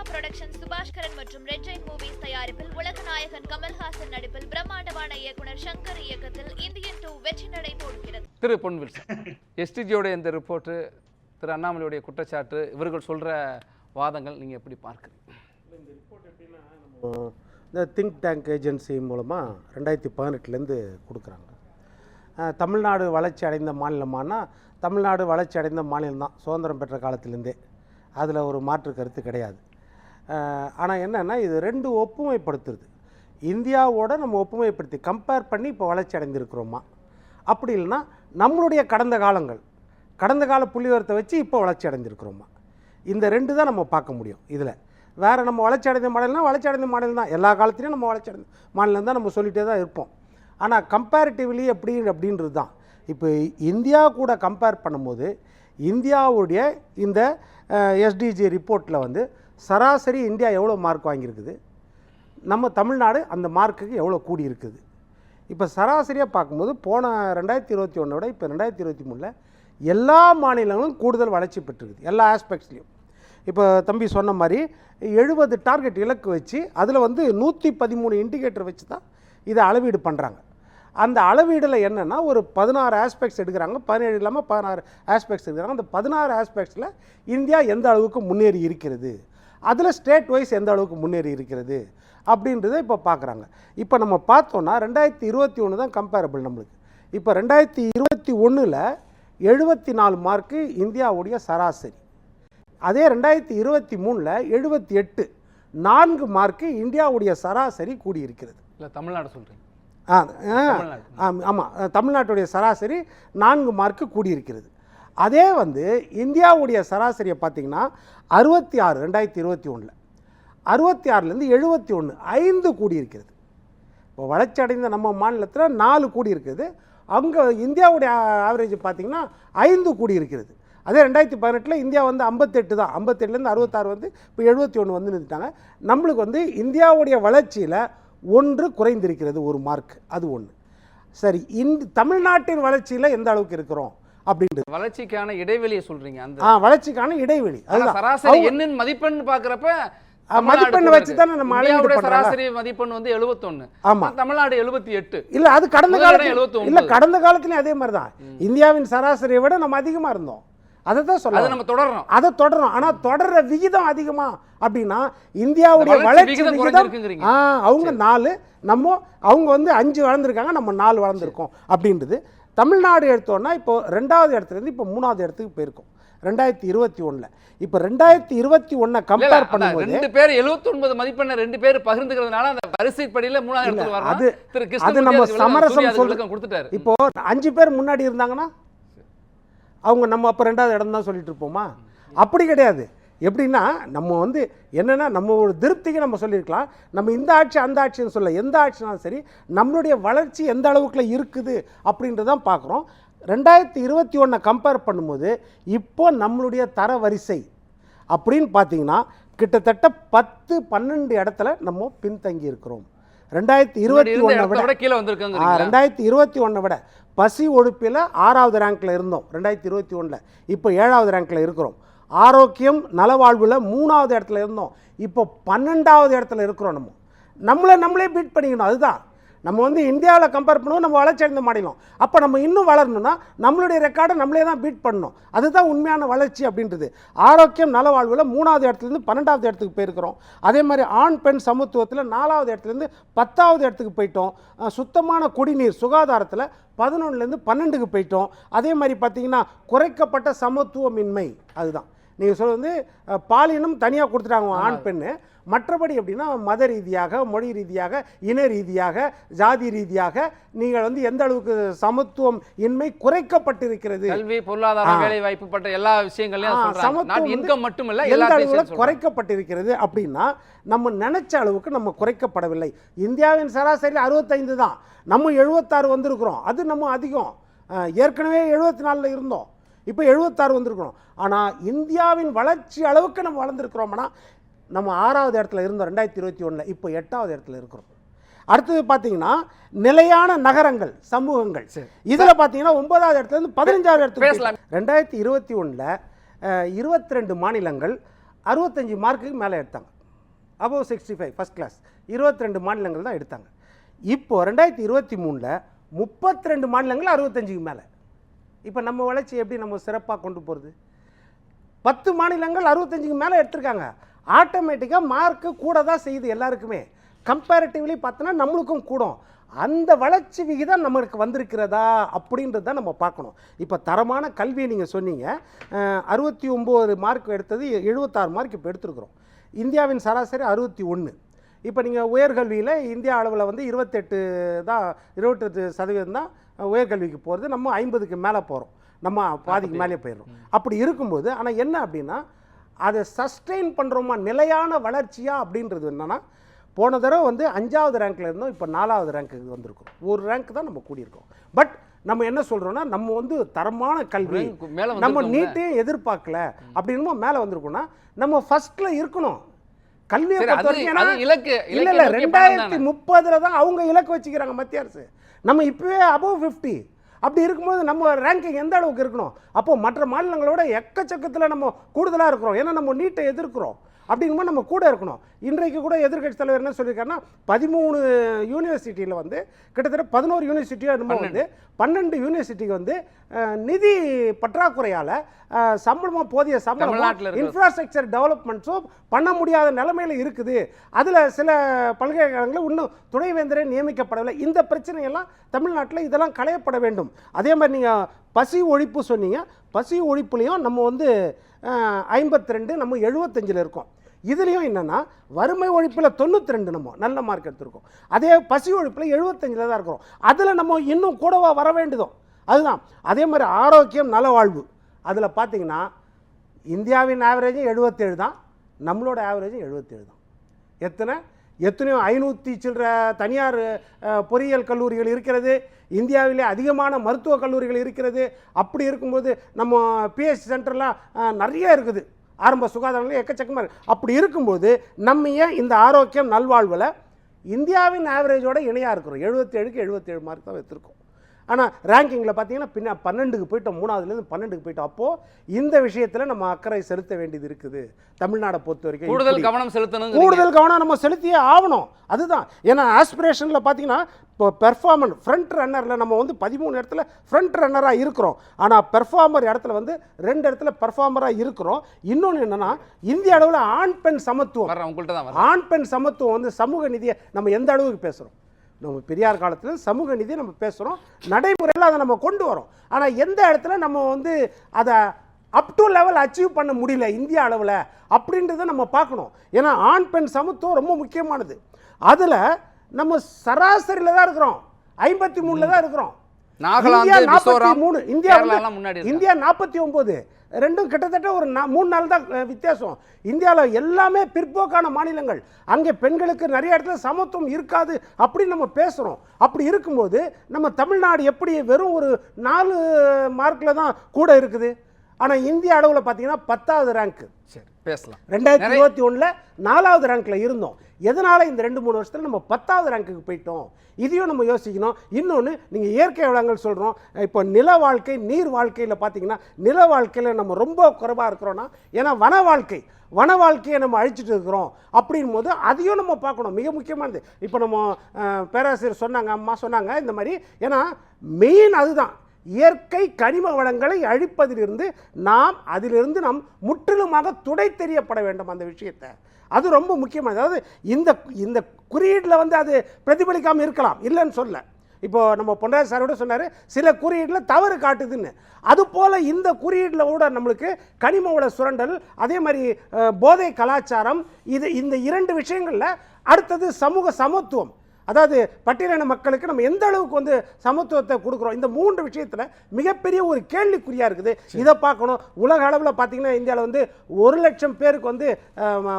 Trisha production Subaskaran மற்றும் red Jain movies தயாரிப்பில் உலகநாயகன் கமல்ஹாசன் நடிப்பில் பிரம்மாண்டமான இயக்குனர் சங்கர் இயக்கத்தில் இந்தியன் டூ வெற்றி நடை போடுகிறது திரு பொன்வில்சன் எஸ்டிஜியோட இந்த ரிப்போர்ட்டு திரு அண்ணாமலையுடைய குற்றச்சாட்டு இவர்கள் சொல்கிற வாதங்கள் நீங்கள் எப்படி பார்க்குறீங்க? இந்த திங்க் டேங்க் ஏஜென்சி மூலமாக ரெண்டாயிரத்தி பதினெட்டுலேருந்து கொடுக்குறாங்க. தமிழ்நாடு வளர்ச்சி அடைந்த மாநிலமானா தமிழ்நாடு வளர்ச்சி அடைந்த மாநிலம் தான் சுதந்திரம் பெற்ற காலத்திலேருந்தே. அதில் ஒரு மாற்று கருத்து கிடையாது. ஆனால் என்னென்னா இது ரெண்டு ஒப்புமைப்படுத்துறது. இந்தியாவோட நம்ம ஒப்புமைப்படுத்தி கம்பேர் பண்ணி இப்போ வளர்ச்சி அடைந்திருக்கிறோமா? அப்படி இல்லைன்னா நம்மளுடைய கடந்த காலங்கள் கடந்த கால புள்ளிவரத்தை வச்சு இப்போ வளர்ச்சி அடைஞ்சிருக்கிறோமா இந்த ரெண்டு தான் நம்ம பார்க்க முடியும் இதில். வேறு நம்ம வளர்ச்சி அடைந்த மாநிலம்னா வளர்ச்சி அடைந்த மாநிலம் தான். எல்லா காலத்துலேயும் நம்ம வளர்ச்சி அடைந்த மாநிலம் தான் நம்ம சொல்லிகிட்டே தான் இருப்போம். ஆனால் கம்பேரிட்டிவ்லி எப்படி அப்படின்றது தான். இப்போ இந்தியா கூட கம்பேர் பண்ணும்போது இந்தியாவுடைய இந்த எஸ்டிஜி ரிப்போர்ட்டில் வந்து சராசரி இந்தியா எவ்வளோ மார்க் வாங்கியிருக்குது? நம்ம தமிழ்நாடு அந்த மார்க்குக்கு எவ்வளோ கூடி இருக்குது இப்போ சராசரியாக பார்க்கும்போது போன ரெண்டாயிரத்தி இருபத்தி ஒன்றை விட இப்போ ரெண்டாயிரத்தி இருபத்தி மூணில் எல்லா மாநிலங்களும் கூடுதல் வளர்ச்சி பெற்றிருக்குது எல்லா ஆஸ்பெக்ட்ஸ்லையும் இப்போ தம்பி சொன்ன மாதிரி எழுபது டார்கெட் இலக்கு வச்சு அதில் வந்து நூற்றி பதிமூணு இண்டிகேட்டர் வச்சு தான் இதை அளவீடு பண்ணுறாங்க அந்த அளவீடில் என்னென்னா ஒரு பதினாறு ஆஸ்பெக்ட்ஸ் எடுக்கிறாங்க. பதினேழு இல்லாமல் பதினாறு ஆஸ்பெக்ட்ஸ் எடுக்கிறாங்க. அந்த பதினாறு ஆஸ்பெக்ட்ஸில் இந்தியா எந்த அளவுக்கு முன்னேறி இருக்கிறது? அதில் ஸ்டேட் வைஸ் எந்த அளவுக்கு முன்னேறி இருக்கிறது? அப்படின்றத இப்போ பார்க்குறாங்க இப்போ நம்ம பார்த்தோன்னா ரெண்டாயிரத்தி இருபத்தி ஒன்று தான் கம்பேரபிள் நம்மளுக்கு. இப்போ ரெண்டாயிரத்தி இருபத்தி ஒன்றில் எழுபத்தி நாலு மார்க்கு இந்தியாவுடைய சராசரி. அதே ரெண்டாயிரத்தி இருபத்தி மூணில் எழுபத்தி எட்டு நான்கு மார்க்கு இந்தியாவுடைய சராசரி கூடியிருக்கிறது. இல்லை தமிழ்நாடு சொல்கிறீங்க ஆ ஆ, ஆமாம் தமிழ்நாட்டுடைய சராசரி நான்கு மார்க்கு கூடியிருக்கிறது. அதே வந்து இந்தியாவுடைய சராசரியை பார்த்தீங்கன்னா அறுபத்தி ஆறு ரெண்டாயிரத்தி இருபத்தி ஒன்றில் அறுபத்தி ஆறுலேருந்து எழுபத்தி ஒன்று ஐந்து கூடியிருக்கிறது. இப்போ வளர்ச்சி அடைந்த நம்ம மாநிலத்தில் நாலு கூடி இருக்குது அங்கே இந்தியாவுடைய ஆவரேஜ் பார்த்தீங்கன்னா ஐந்து கூடி இருக்கிறது அதே ரெண்டாயிரத்தி பதினெட்டில் இந்தியா வந்து ஐம்பத்தெட்டு தான். ஐம்பத்தெட்டுலேருந்து அறுபத்தாறு வந்து இப்போ எழுபத்தி ஒன்று வந்து நிறுத்திட்டாங்க நம்மளுக்கு வந்து இந்தியாவுடைய வளர்ச்சியில் ஒன்று குறைந்திருக்கிறது ஒரு மார்க் அது ஒன்று சரி இந்த தமிழ்நாட்டின் வளர்ச்சியில் எந்த அளவுக்கு இருக்கிறோம் அப்படின்றது. வளர்ச்சிக்கான இடைவெளியை சொல்கிறீங்க அந்த ஆ வளர்ச்சிக்கான இடைவெளி. சராசரி என்னன்னு மதிப்பெண் பார்க்குறப்ப ஆ, மதிப்பெண் வச்சு தானே நம்ம அளவீடு. சராசரி மதிப்பெண் வந்து 71 ஆமா. தமிழ்நாடு 78 இல்ல அது கடந்த காலத்துல 79. இல்ல கடந்த காலத்துலயும் அதே மாதிரி தான் இந்தியாவின் சராசரியை விட நம்ம அதிகமா இருந்தோம். அதை தான் சொல்ல நம்ம தொடர்றோம் அதை தொடரும் ஆனா தொடர்ற விகிதம் அதிகமா அப்படின்னா இந்தியாவுடைய வளர்ச்சி விகிதம். ஆ அவங்க நாலு நம்ம அவங்க வந்து அஞ்சு வளர்ந்துருக்காங்க நம்ம நாலு வளர்ந்துருக்கோம் அப்படின்றது. தமிழ்நாடு எடுத்தோம்னா இப்போ ரெண்டாவது இடத்துல இருந்து இப்போ மூணாவது இடத்துக்கு போயிருக்கோம். ரெண்டாயிரத்தி இருபத்தி ஒண்ணுல. இப்போ ரெண்டாயிரத்தி இருபத்தி இல்ல, கம்பேர் பண்ணும்போது ரெண்டு பேர் 79 மதிப்பெண்ணை ரெண்டு பேர் பகிர்ந்துக்கிறதுனால அந்த வரிசைப்படியில மூணாவது அது- அது நம்ம சமரசம் விளக்கம் கொடுத்துட்டாரு. இப்போ அஞ்சு பேர் முன்னாடி இருந்தாங்கன்னா அவங்க நம்ம அப்போ ரெண்டாவது இடம் தான் சொல்லிட்டு இருப்போமா? அப்படி கிடையாது. எப்படின்னா நம்ம வந்து என்னென்னா நம்ம ஒரு திருப்திக்கு நம்ம சொல்லியிருக்கலாம். நம்ம இந்த ஆட்சி அந்த ஆட்சின்னு சொல்ல எந்த ஆட்சினாலும் சரி நம்மளுடைய வளர்ச்சி எந்த அளவுக்குள்ள இருக்குது அப்படின்றதான் பார்க்குறோம். ரெண்டாயிரத்தி இருபத்தி ஒன்றை கம்பேர் பண்ணும்போது இப்போ நம்மளுடைய தர வரிசை அப்படின்னு பார்த்தீங்கன்னா கிட்டத்தட்ட பத்து பன்னெண்டு இடத்துல நம்ம பின்தங்கி இருக்கிறோம். ரெண்டாயிரத்தி இருபத்தி ஒன்றை விட கீழே வந்திருக்காங்க ரெண்டாயிரத்தி இருபத்தி ஒன்றை விட பசி ஒழிப்பில் ஆறாவது ரேங்க்ல இருந்தோம். ரெண்டாயிரத்தி இருபத்தி ஒன்றில் இப்போ ஏழாவது ரேங்க்ல இருக்கிறோம். ஆரோக்கியம் நலவாழ்வில் மூணாவது இடத்துல இருந்தோம். இப்போ பன்னெண்டாவது இடத்துல இருக்கிறோம் நம்ம. நம்மளை நம்மளே பீட் பண்ணிக்கணும். அதுதான். நம்ம வந்து இந்தியாவில் கம்பேர் பண்ணுவோம் நம்ம வளர்ச்சி அடைந்த மாநிலம் அப்போ நம்ம இன்னும் வளரணும்னா நம்மளுடைய ரெக்கார்டை நம்மளே தான் பீட் பண்ணணும். அதுதான் உண்மையான வளர்ச்சி அப்படின்றது. ஆரோக்கியம் நலவாழ்வில் மூணாவது இடத்துலேருந்து பன்னெண்டாவது இடத்துக்கு போயிருக்கிறோம். அதே மாதிரி ஆண் பெண் சமத்துவத்தில் நாலாவது இடத்துலேருந்து பத்தாவது இடத்துக்கு போயிட்டோம். சுத்தமான குடிநீர் சுகாதாரத்தில் பதினொன்றுலேருந்து பன்னெண்டுக்கு போயிட்டோம். அதே மாதிரி பார்த்தீங்கன்னா குறைக்கப்பட்ட சமத்துவமின்மை அதுதான். நீங்கள் சொல்ல வந்து பாலினம் தனியாக கொடுத்துட்டாங்க ஆண் பெண்ணு. மற்றபடி எப்படின்னா மத ரீதியாக மொழி ரீதியாக இன ரீதியாக ஜாதி ரீதியாக நீங்கள் வந்து எந்த அளவுக்கு சமத்துவம் இன்மை குறைக்கப்பட்டிருக்கிறது? கல்வி பொருளாதாரம் ஆ. வேலை வாய்ப்பு பட்ட எல்லா விஷயங்களையும் சமத்துவம் இன்கம் மட்டும் இல்ல எந்த அளவுல. குறைக்கப்பட்டிருக்கிறது அப்படின்னா நம்ம நினைச்ச அளவுக்கு நம்ம குறைக்கப்படவில்லை. இந்தியாவின் சராசரி அறுபத்தைந்து தான். நம்ம எழுபத்தாறு வந்திருக்கிறோம். அது நம்ம அதிகம். ஏற்கனவே எழுபத்தி நாலில் இருந்தோம். இப்போ எழுபத்தாறு வந்திருக்கிறோம் ஆனால் இந்தியாவின் வளர்ச்சி அளவுக்கு நம்ம வளர்ந்துருக்கிறோம்னா நம்ம ஆறாவது இடத்துல இருந்தோம் ரெண்டாயிரத்தி இருபத்தி ஒன்றில் இப்போ எட்டாவது இடத்துல இருக்கிறோம். அடுத்தது பார்த்தீங்கன்னா நிலையான நகரங்கள் சமூகங்கள். இதில் பார்த்தீங்கன்னா ஒன்பதாவது இடத்துல இருந்து பதினஞ்சாவது இடத்துக்கு பேசலாம். ரெண்டாயிரத்தி இருபத்தி ஒன்றில் இருபத்தி ரெண்டு மாநிலங்கள் அறுபத்தஞ்சி மார்க்குக்கு மேலே எடுத்தாங்க. Above sixty five first class இருபத்தி ரெண்டு மாநிலங்கள் தான் எடுத்தாங்க. இப்போது ரெண்டாயிரத்தி இருபத்தி மூணில் முப்பத்தி ரெண்டு மாநிலங்கள் அறுபத்தஞ்சுக்கு மேலே. இப்போ நம்ம வளர்ச்சி எப்படி நம்ம சிறப்பாக கொண்டு போகிறது பத்து மாநிலங்கள் அறுபத்தஞ்சுக்கு மேலே எடுத்திருக்காங்க. ஆட்டோமேட்டிக்காக மார்க்கு கூட தான் செய்யுது எல்லாருக்குமே. கம்பேரிட்டிவ்லி பார்த்தோன்னா நம்மளுக்கும் கூடும். அந்த வளர்ச்சி விகிதம் நம்மளுக்கு வந்திருக்கிறதா அப்படின்றத நம்ம பார்க்கணும். இப்போ தரமான கல்வியை நீங்கள் சொன்னீங்க. அறுபத்தி ஒம்பது மார்க் எடுத்தது எழுபத்தாறு மார்க் இப்போ எடுத்துருக்குறோம். இந்தியாவின் சராசரி அறுபத்தி ஒன்று இப்போ நீங்கள் உயர்கல்வியில் இந்தியா அளவில் வந்து இருபத்தெட்டு தான் இருபத்தெட்டு சதவீதம் தான் உயர்கல்விக்கு போகிறது. நம்ம ஐம்பதுக்கு மேலே போகிறோம். நம்ம பாதிக்கு மேலே போயிடுறோம். அப்படி இருக்கும்போது ஆனால் என்ன அப்படின்னா அதை சஸ்டெயின் பண்ணுறோமா? நிலையான வளர்ச்சியா? அப்படின்றது என்னன்னா போன தடவை வந்து அஞ்சாவது ரேங்க்ல இருந்தோம் இப்போ நாலாவது ரேங்க்குக்கு வந்திருக்கோம் ஒரு ரேங்க் தான் நம்ம கூடியிருக்கோம். பட் நம்ம என்ன சொல்கிறோன்னா நம்ம வந்து தரமான கல்வி நம்ம. நீட்டையும் எதிர்பார்க்கல. அப்படின்னுமோ மேலே வந்திருக்கோம்னா நம்ம ஃபர்ஸ்ட்ல இருக்கணும். கல்வியை இலக்கு- இல்ல இல்ல ரெண்டாயிரத்தி. முப்பதுல தான். அவங்க இலக்கு வச்சுக்கிறாங்க மத்திய அரசு. நம்ம இப்பவே அபவ் ஃபிஃப்டி அப்படி இருக்கும்போது நம்ம ரேங்கிங் எந்த அளவுக்கு இருக்கணும்? அப்போ மற்ற மாநிலங்களோட எக்கச்சக்கத்தில் நம்ம கூடுதலாக இருக்கிறோம். ஏன்னா நம்ம நீட்டை எதிர்க்கிறோம். அப்படிங்கும்போது நம்ம கூட இருக்கணும். இன்றைக்கு கூட எதிர்க்கட்சி தலைவர் என்ன சொல்லியிருக்காருன்னா பதிமூணு யூனிவர்சிட்டியில் வந்து கிட்டத்தட்ட பதினோரு யூனிவர்சிட்டியோ என்னமோ வந்து பன்னெண்டு. யூனிவர்சிட்டிக்கு வந்து நிதி பற்றாக்குறையால் சம்பளமாக போதிய சம்பளம் இன்ஃப்ராஸ்ட்ரக்சர் டெவலப்மெண்ட்ஸும் பண்ண முடியாத நிலைமையில் இருக்குது. அதில் சில பல்கலைக்கழகங்கள் இன்னும் துணைவேந்தரே நியமிக்கப்படவில்லை. இந்த பிரச்சனையெல்லாம் தமிழ்நாட்டில் இதெல்லாம் களையப்பட வேண்டும். அதே மாதிரி நீங்கள் பசி ஒழிப்பு சொன்னீங்க. பசி ஒழிப்புலையும் நம்ம வந்து ஐம்பத்தி ரெண்டு நம்ம எழுபத்தஞ்சில் இருக்கோம். இதுலேயும் என்னென்னா வறுமை ஒழிப்பில் தொண்ணூற்றி ரெண்டு நம்ம நல்ல மார்க் எடுத்திருக்கோம். அதே பசி ஒழிப்பில் எழுபத்தஞ்சில் தான் இருக்கிறோம். அதில் நம்ம இன்னும் கூடவா வர வேண்டியதும் அதுதான். அதே மாதிரி ஆரோக்கியம் நலவாழ்வு அதில் பார்த்தீங்கன்னா இந்தியாவின் ஆவரேஜும் எழுபத்தேழு தான். நம்மளோட ஆவரேஜும் எழுபத்தேழு தான். எத்தனை? எத்தனையோ ஐநூற்றி சில்லற தனியார் பொறியியல் கல்லூரிகள் இருக்கிறது. இந்தியாவிலே அதிகமான மருத்துவக் கல்லூரிகள் இருக்கிறது. அப்படி இருக்கும்போது நம்ம பிஎஸ்சி சென்டர்லாம் நிறைய இருக்குது. ஆரம்ப சுகாதார நிலையம் எக்கச்சக்கமாக இருக்குது அப்படி இருக்கும்போது நம்ம ஏன் இந்த ஆரோக்கியம் நல்வாழ்வில் இந்தியாவின் ஆவரேஜோட இணையாக இருக்கிறோம்? எழுபத்தேழுக்கு எழுபத்தேழு மார்க் தான் வைத்திருக்கோம். ஆனால் ரேங்கிங்கில் பார்த்தீங்கன்னா பின்ன பன்னெண்டுக்கு போயிட்டோம் மூணாவதுலேருந்து பன்னெண்டுக்கு போயிட்டோம். அப்போது இந்த விஷயத்தில் நம்ம அக்கறை செலுத்த வேண்டியது இருக்குது. தமிழ்நாடை பொறுத்த வரைக்கும் கூடுதல். கவனம் செலுத்தணும் கூடுதல் கவனம் நம்ம செலுத்தியே ஆகணும். அதுதான். ஏன்னா ஆஸ்பிரேஷனில் பார்த்தீங்கன்னா இப்போ பெர்ஃபார்மன் ஃப்ரண்ட் ரன்னரில் நம்ம வந்து பதிமூணு இடத்துல ஃப்ரண்ட் ரன்னராக இருக்கிறோம். ஆனால் பெர்ஃபார்மர் இடத்துல வந்து ரெண்டு இடத்துல பெர்ஃபார்மராக இருக்கிறோம். இன்னொன்று என்னன்னா இந்திய அளவில் ஆண் பெண் சமத்துவம். ஆண் பெண் சமத்துவம் வந்து சமூக நீதியை நம்ம எந்த அளவுக்கு பேசுகிறோம் நம்ம பெரியார் காலத்தில் சமூக நீதியை நம்ம பேசுகிறோம் நடைமுறையில் அதை நம்ம கொண்டு வரோம். ஆனால் எந்த இடத்துல நம்ம வந்து அதை அப் டு லெவல் அச்சீவ் பண்ண முடியல இந்திய அளவில் அப்படின்றத நம்ம பார்க்கணும். ஏன்னா ஆண் பெண் சமத்துவம் ரொம்ப முக்கியமானது. அதில் நம்ம சராசரியில் தான் இருக்கிறோம். ஐம்பத்தி மூணில் தான் இருக்கிறோம். Nagaland, India Mizoram, 43, India. India நாற்பத்தி ஒன்பது. ரெண்டும் கிட்டத்தட்ட ஒரு நா- மூணு நாள் தான் வித்தியாசம். இந்தியாவில் எல்லாமே பிற்போக்கான மாநிலங்கள். அங்கே பெண்களுக்கு நிறைய இடத்துல சமத்துவம் இருக்காது அப்படின்னு நம்ம பேசுகிறோம் அப்படி இருக்கும்போது நம்ம தமிழ்நாடு எப்படி வெறும் ஒரு நாலு மார்க்கில் தான் கூட இருக்குது? ஆனால் இந்திய அளவில் பார்த்தீங்கன்னா பத்தாவது ரேங்க்கு சரி பேசலாம். ரெண்டாயிரத்தி இருபத்தி ஒன்றில் நாலாவது ரேங்க்ல இருந்தோம். எதனால் இந்த ரெண்டு மூணு வருஷத்தில் நம்ம பத்தாவது ரேங்க்குக்கு போயிட்டோம்? இதையும் நம்ம யோசிக்கணும். இன்னொன்று நீங்கள் இயற்கை வளங்கள் சொல்கிறோம் இப்போ நில வாழ்க்கை நீர் வாழ்க்கையில் பார்த்தீங்கன்னா நில வாழ்க்கையில் நம்ம ரொம்ப குறைவாக இருக்கிறோன்னா ஏன்னா வன வாழ்க்கை வன வாழ்க்கையை நம்ம அழிச்சிட்டு இருக்கிறோம் அப்படின் போது அதையும் நம்ம பார்க்கணும். மிக முக்கியமானது. இப்போ நம்ம பேராசிரியர் சொன்னாங்க அம்மா சொன்னாங்க இந்த மாதிரி. ஏன்னா மெயின் அதுதான். இயற்கை கனிம வளங்களை அழிப்பதிலிருந்து நாம் அதிலிருந்து நாம் முற்றிலுமாக துடை தெரியப்பட வேண்டும் அந்த விஷயத்தை. அது ரொம்ப முக்கியமானது. அதாவது இந்த இந்த குறியீட்டில் வந்து அது பிரதிபலிக்காமல் இருக்கலாம். இல்லைன்னு சொல்ல. இப்போது நம்ம பொன்ராஜ் சாரோட சொன்னார் சில குறியீட்டில் தவறு காட்டுதுன்னு. அதுபோல் இந்த குறியீட்டில் கூட நம்மளுக்கு கனிம வள சுரண்டல் அதே மாதிரி போதை கலாச்சாரம் இது இந்த இரண்டு விஷயங்களில் அடுத்தது சமூக சமத்துவம். அதாவது பட்டியலின மக்களுக்கு நம்ம எந்த அளவுக்கு வந்து சமத்துவத்தை கொடுக்குறோம்? இந்த மூன்று விஷயத்தில் மிகப்பெரிய ஒரு கேள்விக்குறியாக இருக்குது. இதை பார்க்கணும். உலக அளவில் பார்த்தீங்கன்னா இந்தியாவில் வந்து ஒரு லட்சம் பேருக்கு வந்து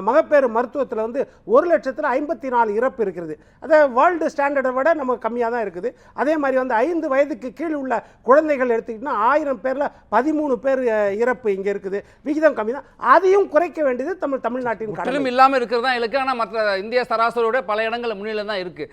மகப்பேறு மருத்துவத்தில் வந்து ஒரு லட்சத்தில் ஐம்பத்தி நாலு இறப்பு இருக்கிறது அதை வேர்ல்டு ஸ்டாண்டர்டை விட நம்ம கம்மியாக தான் இருக்குது. அதே மாதிரி வந்து ஐந்து வயதுக்கு கீழ் உள்ள குழந்தைகள் எடுத்துக்கிட்டிங்கன்னா ஆயிரம் பேரில் பதிமூணு பேர் இறப்பு இங்கே இருக்குது. விகிதம் கம்மி தான். அதையும் குறைக்க வேண்டியது தமிழ் தமிழ்நாட்டின் கடமை. முற்றிலும் இல்லாம இருக்கிறது தான் இலக்கு. ஆனா மற்ற இந்திய சராசரியோட பல இடங்கள் முன்னிலை தான் இருக்கு.